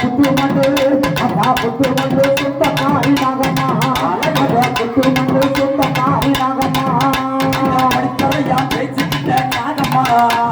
புத்து மண்டு அப்பா புத்து காரி நாகம்மா நாகம்மா Ah.